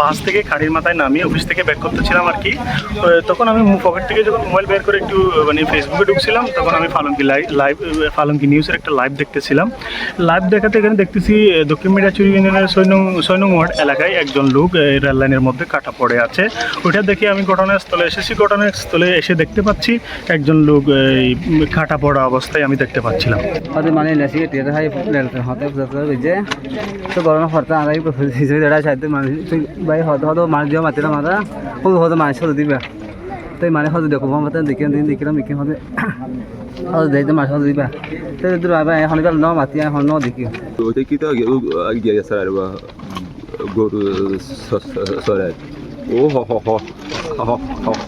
বাস থেকে খাড়ির মাথায় নামিয়ে অফিস থেকে ব্যাক করতেছিলাম আর কি। তখন আমি পকেট থেকে যখন মোবাইল বের করে একটু মানে ফেসবুকে ঢুকছিলাম, তখন আমি ফালঙ্কি লাইভ ফালঙ্কি নিউজের একটা লাইভ দেখতেছিলাম। লাইভ দেখাতে এখানে দেখতেছি দক্ষিণ মিরাচুর ইউনিয়নের সৈন্য সৈন্যমোহর এলাকায় একজন লোক রেল লাইনের মধ্যে কাটা পড়ে আছে। ওইটা দেখে আমি ঘটনাস্থলে এসেছি। ঘটনাস্থলে এসে দেখতে পাচ্ছি, একজন লোক এই কাটা পড়া অবস্থায় আমি দেখতে পাচ্ছিলাম। মানে হতে তো গরমে মানুষ ভাই হদ হদ মাছ দিয়ে না আমরা হদ হদ মাছ হদ দিবা তাই মানে হদ দেখো আমার দেখে দিন দেখিলাম দেখি হবে হদ দেই তো মাছ হদ দিবা তাই দূর বাবা এখন গেল ন মাতি এখন ন দেখি তো দেখি তো গেউ গিয়া যা সারা বা গরু সরাই ও হ হ হ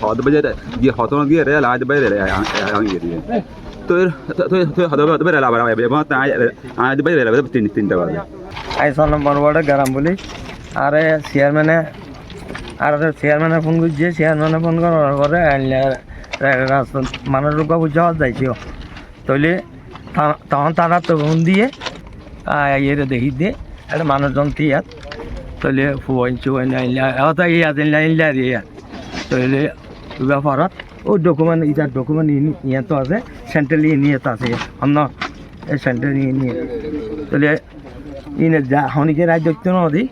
হদ বাজে গিয়ে হত গিয়ে রে বাজে রে আমি গিয়ে দিয়ে তো তো তো রে আবার আজ রে তিন তিনটা বাজে নম্বর গরম বলি আরে চেয়ারম্যানে আর চেয়ারম্যানে ফোন করছে চেয়ারম্যানে ফোন করার পরে মানুষ লোক বুঝা যাইছি। তৈলে তখন তারা তো ফোন দিয়ে ইয়ে দেখি দিয়ে একটা মানুষজন তিয়াত তৈলে ফুয়াইন চুয়াইন আইলা অত ইয়া দিন আইলা দিয়ে তৈলে ব্যাপারত ও ডকুমেন্ট ইটার ডকুমেন্ট ইয়ে তো আছে সেন্ট্রালি তো আছে, অন্য সেন্ট্রাল নিয়ে নিয়ে তাহলে ইনে যা হনিকে রাজ দেখতে নদী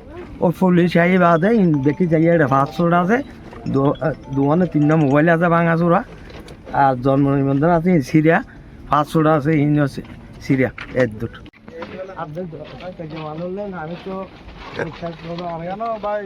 ও পুলিশ বাদে ইন দেখি যাই একটা পাঁচশোটা আছে দুয়ানে তিনটা মোবাইল আছে ভাঙাচোরা আর জন্ম নিবন্ধন আছে সিরিয়া পাঁচশোটা আছে ইন আছে সিরিয়া এর দুটো। আমি তো ভাই